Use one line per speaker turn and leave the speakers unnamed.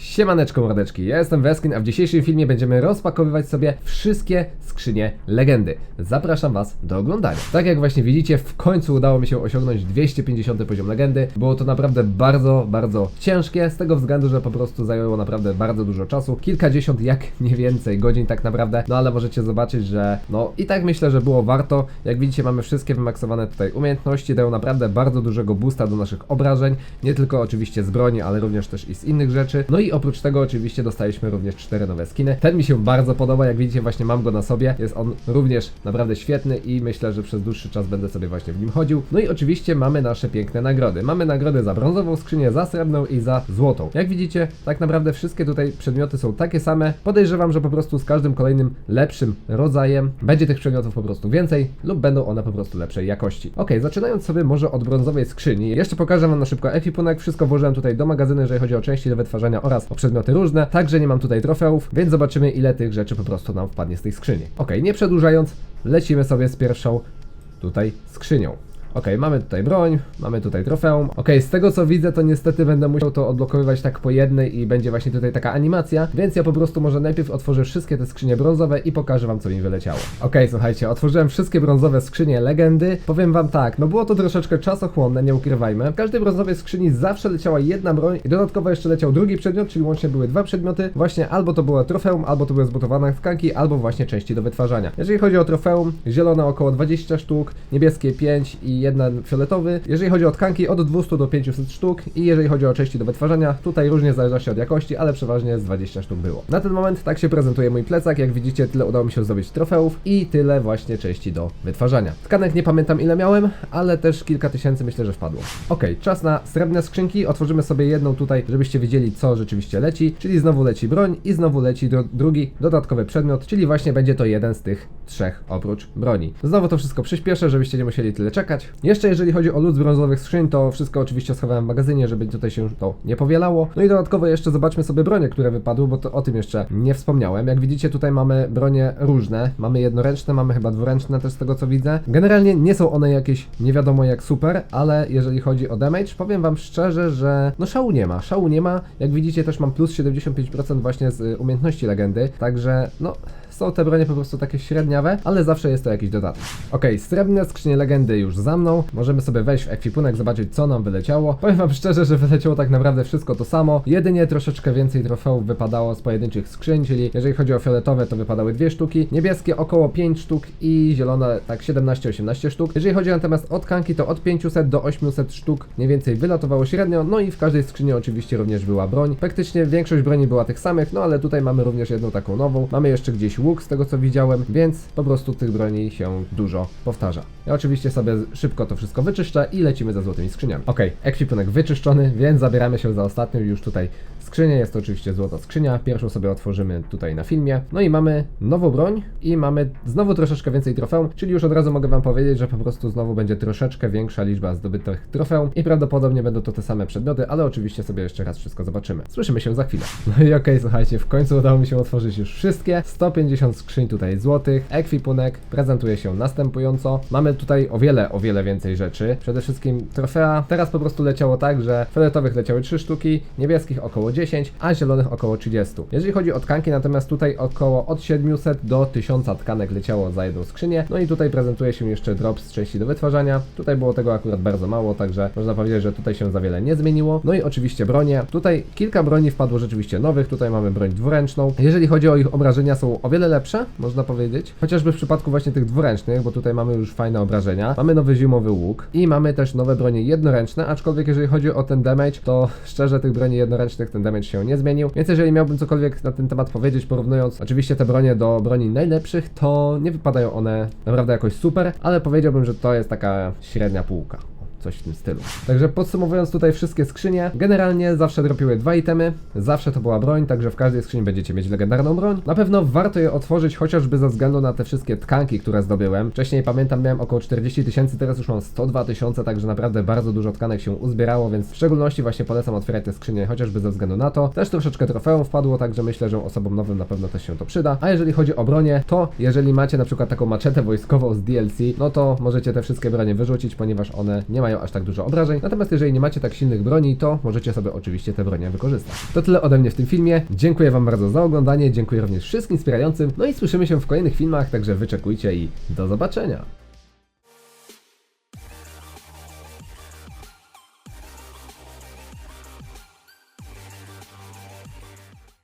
Siemaneczko mordeczki, ja jestem Weskin, a w dzisiejszym filmie będziemy rozpakowywać sobie wszystkie skrzynie legendy. Zapraszam Was do oglądania. Tak jak właśnie widzicie, w końcu udało mi się osiągnąć 250 poziom legendy. Było to naprawdę bardzo, bardzo ciężkie, z tego względu, że po prostu zajęło naprawdę bardzo dużo czasu. Kilkadziesiąt, jak nie więcej godzin tak naprawdę, no ale możecie zobaczyć, że no i tak myślę, że było warto. Jak widzicie, mamy wszystkie wymaksowane tutaj umiejętności, dają naprawdę bardzo dużego boosta do naszych obrażeń, nie tylko oczywiście z broni, ale również też i z innych rzeczy. No i oprócz tego oczywiście dostaliśmy również cztery nowe skiny. Ten mi się bardzo podoba, jak widzicie właśnie mam go na sobie. Jest on również naprawdę świetny i myślę, że przez dłuższy czas będę sobie właśnie w nim chodził. No i oczywiście mamy nasze piękne nagrody. Mamy nagrody za brązową skrzynię, za srebrną i za złotą. Jak widzicie, tak naprawdę wszystkie tutaj przedmioty są takie same. Podejrzewam, że po prostu z każdym kolejnym lepszym rodzajem będzie tych przedmiotów po prostu więcej lub będą one po prostu lepszej jakości. Ok, zaczynając sobie może od brązowej skrzyni. Jeszcze pokażę wam na szybko ekwipunek. Wszystko włożyłem tutaj do magazynu, jeżeli chodzi o części do wytwarzania oraz o przedmioty różne. Także nie mam tutaj trofeów, więc zobaczymy ile tych rzeczy po prostu nam wpadnie z tej skrzyni. Ok, nie przedłużając, lecimy sobie z pierwszą tutaj skrzynią. Ok, mamy tutaj broń, mamy tutaj trofeum. Ok, z tego co widzę, to niestety będę musiał to odblokowywać tak po jednej i będzie właśnie tutaj taka animacja, więc ja po prostu może najpierw otworzę wszystkie te skrzynie brązowe i pokażę wam co mi wyleciało. Ok, słuchajcie, otworzyłem wszystkie brązowe skrzynie legendy. Powiem wam tak, no było to troszeczkę czasochłonne, nie ukrywajmy. W każdej brązowej skrzyni zawsze leciała jedna broń i dodatkowo jeszcze leciał drugi przedmiot, czyli łącznie były dwa przedmioty. Właśnie albo to było trofeum, albo to były zbudowane tkanki, albo właśnie części do wytwarzania. Jeżeli chodzi o trofeum, zielone około 20 sztuk, niebieskie 5 i jeden fioletowy. Jeżeli chodzi o tkanki, od 200 do 500 sztuk i jeżeli chodzi o części do wytwarzania, tutaj różnie w zależności od jakości, ale przeważnie z 20 sztuk było. Na ten moment tak się prezentuje mój plecak, jak widzicie tyle udało mi się zdobyć trofeów i tyle właśnie części do wytwarzania. Tkanek nie pamiętam ile miałem, ale też kilka tysięcy myślę, że wpadło. Ok, czas na srebrne skrzynki, otworzymy sobie jedną tutaj, żebyście wiedzieli co rzeczywiście leci, czyli znowu leci broń i znowu leci dro- drugi dodatkowy przedmiot, czyli właśnie będzie to jeden z tych trzech oprócz broni. Znowu to wszystko przyspieszę, żebyście nie musieli tyle czekać. Jeszcze jeżeli chodzi o lód z brązowych skrzyń, to wszystko oczywiście schowałem w magazynie, żeby tutaj się to nie powielało. No i dodatkowo jeszcze zobaczmy sobie bronie, które wypadły, bo to o tym jeszcze nie wspomniałem. Jak widzicie tutaj mamy bronie różne, mamy jednoręczne, mamy chyba dwuręczne też z tego co widzę. Generalnie nie są one jakieś nie wiadomo jak super, ale jeżeli chodzi o damage, powiem wam szczerze, że no szału nie ma, szału nie ma. Jak widzicie też mam plus 75% właśnie z y, umiejętności legendy, także no są te bronie po prostu takie średniawe, ale zawsze jest to jakiś dodatek. Ok, srebrne skrzynie legendy już za mną. Możemy sobie wejść w ekwipunek, zobaczyć co nam wyleciało. Powiem wam szczerze, że wyleciało tak naprawdę wszystko to samo. Jedynie troszeczkę więcej trofeów wypadało z pojedynczych skrzyń, czyli jeżeli chodzi o fioletowe, to wypadały dwie sztuki, niebieskie około 5 sztuk i zielone tak 17-18 sztuk. Jeżeli chodzi natomiast o tkanki, to od 500 do 800 sztuk mniej więcej wylatowało średnio, no i w każdej skrzyni oczywiście również była broń. Praktycznie większość broni była tych samych, no ale tutaj mamy również jedną taką nową. Mamy jeszcze gdzieś łuk z tego co widziałem, więc po prostu tych broni się dużo powtarza. Ja oczywiście sobie szybko to wszystko wyczyszczę i lecimy za złotymi skrzyniami. Ok, ekwipunek wyczyszczony, więc zabieramy się za ostatnią już tutaj skrzynię. Jest to oczywiście złota skrzynia. Pierwszą sobie otworzymy tutaj na filmie. No i mamy nową broń i mamy znowu troszeczkę więcej trofeum, czyli już od razu mogę wam powiedzieć, że po prostu znowu będzie troszeczkę większa liczba zdobytych trofeum i prawdopodobnie będą to te same przedmioty, ale oczywiście sobie jeszcze raz wszystko zobaczymy. Słyszymy się za chwilę. No i okej, słuchajcie, w końcu udało mi się otworzyć już wszystkie. 150 skrzyń tutaj złotych. Ekwipunek prezentuje się następująco. Mamy tutaj o wiele, o wiele więcej rzeczy. Przede wszystkim trofea. Teraz po prostu leciało tak, że fioletowych leciały 3 sztuki, niebieskich około 10, a zielonych około 30. Jeżeli chodzi o tkanki, natomiast tutaj około od 700 do 1000 tkanek leciało za jedną skrzynię. No i tutaj prezentuje się jeszcze drop z części do wytwarzania. Tutaj było tego akurat bardzo mało, także można powiedzieć, że tutaj się za wiele nie zmieniło. No i oczywiście bronie. Tutaj kilka broni wpadło rzeczywiście nowych. Tutaj mamy broń dwuręczną. Jeżeli chodzi o ich obrażenia, są o wiele lepsze, można powiedzieć. Chociażby w przypadku właśnie tych dwuręcznych, bo tutaj mamy już fajne obrażenia. Mamy nowy zimowy łuk i mamy też nowe bronie jednoręczne, aczkolwiek jeżeli chodzi o ten damage, to szczerze tych broni jednoręcznych ten damage się nie zmienił. Więc jeżeli miałbym cokolwiek na ten temat powiedzieć, porównując oczywiście te bronie do broni najlepszych, to nie wypadają one naprawdę jakoś super, ale powiedziałbym, że to jest taka średnia półka coś w tym stylu. Także podsumowując tutaj wszystkie skrzynie, generalnie zawsze dropiły dwa itemy, zawsze to była broń, także w każdej skrzyni będziecie mieć legendarną broń. Na pewno warto je otworzyć chociażby ze względu na te wszystkie tkanki, które zdobyłem. Wcześniej pamiętam miałem około 40 tysięcy, teraz już mam 102 tysiące, także naprawdę bardzo dużo tkanek się uzbierało, więc w szczególności właśnie polecam otwierać te skrzynie chociażby ze względu na to. Też troszeczkę trofeum wpadło, także myślę, że osobom nowym na pewno też się to przyda. A jeżeli chodzi o bronię, to jeżeli macie na przykład taką maczetę wojskową z DLC, no to możecie te wszystkie bronie wyrzucić, ponieważ one nie mają mają aż tak dużo obrażeń. Natomiast jeżeli nie macie tak silnych broni, to możecie sobie oczywiście te bronie wykorzystać. To tyle ode mnie w tym filmie. Dziękuję Wam bardzo za oglądanie, dziękuję również wszystkim wspierającym. No i słyszymy się w kolejnych filmach, także wyczekujcie i do zobaczenia.